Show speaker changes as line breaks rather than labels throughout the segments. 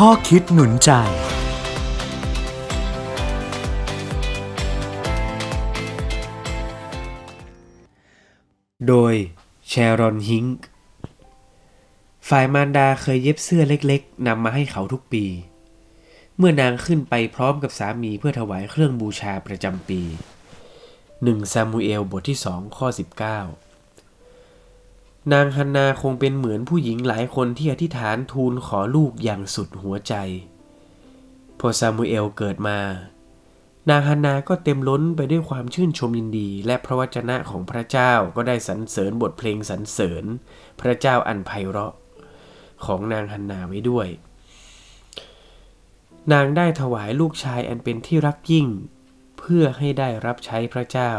ข้อคิดหนุนใจ
โดยแชรอนฮิงค์ฝ่ายมารดาเคยเย็บเสื้อเล็กๆนำมาให้เขาทุกปี เมื่อนางขึ้นไปพร้อมกับสามีเพื่อถวายเครื่องบูชาประจำปี 1 ซามูเอลบทที่ 2 ข้อ 19 นางฮันนาคงเป็นเหมือนผู้หญิงหลายคนที่อธิษฐานทูลขอลูกอย่างสุดหัวใจ พอซามูเอลเกิดมา นางฮันนาก็เต็มล้นไปด้วยความชื่นชมยินดี และพระวจนะของพระเจ้าก็ได้สรรเสริญบทเพลงสรรเสริญ พระเจ้าอันไพเราะ ของนางฮันนาไว้ด้วย นางได้ถวายลูกชายอันเป็นที่รักยิ่ง เพื่อให้ได้รับใช้พระเจ้า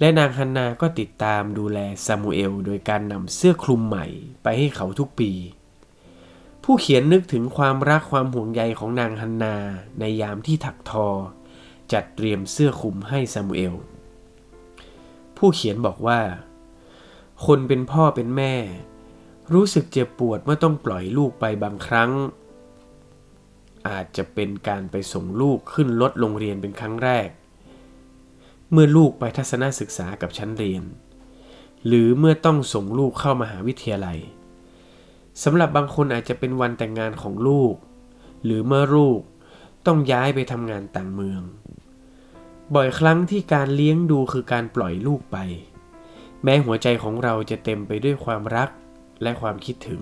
และนางฮันนาก็ติดตามดูแลซามูเอลโดยการนำเสื้อคลุมใหม่ไปให้เขาทุกปี ผู้เขียนนึกถึงความรักความห่วงใยของนางฮันนาในยามที่ถักทอ จัดเตรียมเสื้อคลุมให้ซามูเอล ผู้เขียนบอกว่า คนเป็นพ่อเป็นแม่ รู้สึกเจ็บปวดเมื่อต้องปล่อยลูกไปบางครั้ง อาจจะเป็นการไปส่งลูกขึ้นรถโรงเรียนเป็นครั้งแรก เมื่อลูกไปทัศนศึกษากับชั้นเรียน หรือเมื่อต้องส่งลูกเข้ามหาวิทยาลัยสำหรับบางคนอาจจะเป็นวันแต่งงานของลูก หรือเมื่อลูกต้องย้ายไปทำงานต่างเมือง บ่อยครั้งที่การเลี้ยงดูคือการปล่อยลูกไป แม้หัวใจของเราจะเต็มไปด้วยความรักและความคิดถึง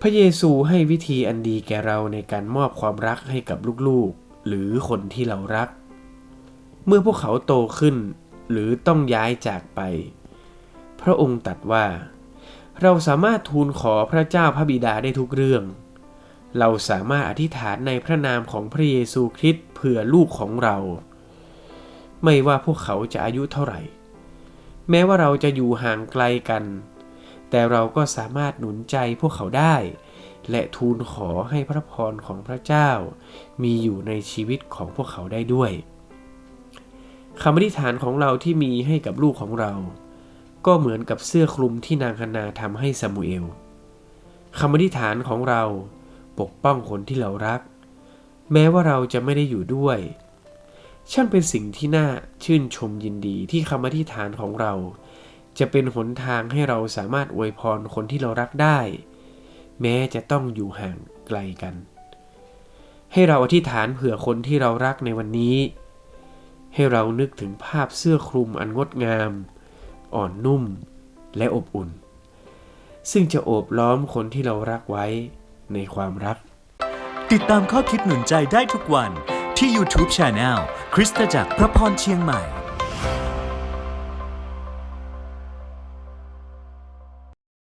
พระเยซูให้วิธีอันดีแก่เราในการมอบความรักให้กับลูกๆ หรือคนที่เรารัก เมื่อพวกเขาโตขึ้น หรือต้องย้ายจากไป พระองค์ตรัสว่า เราสามารถทูลขอพระเจ้าพระบิดาได้ทุกเรื่อง เราสามารถอธิษฐานในพระนามของพระเยซูคริสต์เผื่อลูกของเรา ไม่ว่าพวกเขาจะอายุเท่าไหร่ แม้ว่าเราจะอยู่ห่างไกลกัน แต่เราก็สามารถหนุนใจพวกเขาได้ และทูลขอให้พระพรของพระเจ้า มีอยู่ในชีวิตของพวกเขาได้ด้วย คำอธิษฐานของเราที่มีให้กับลูกของเรา ก็เหมือนกับเสื้อคลุมที่นางฮานาทำให้ซามูเอลคำอธิษฐานของเราปกป้องคนที่เรารัก แม้ว่าเราจะไม่ได้อยู่ด้วย ช่างเป็นสิ่งที่น่าชื่นชมยินดีที่คำอธิษฐานของเรา จะเป็นหนทางให้เราสามารถอวยพรคนที่เรารักได้ แม้จะต้องอยู่ห่างไกลกัน ให้เราอธิษฐานเผื่อคนที่เรารักในวันนี้ ให้เรานึกถึงภาพเสื้อคลุมอันงดงาม อ่อนนุ่มและอบอุ่น ซึ่งจะโอบล้อมคนที่เรารักไว้ในความรัก
ติดตามข้อคิดหนุนใจได้ทุกวันที่ YouTube Channel คริสตจักรพระพรเชียงใหม่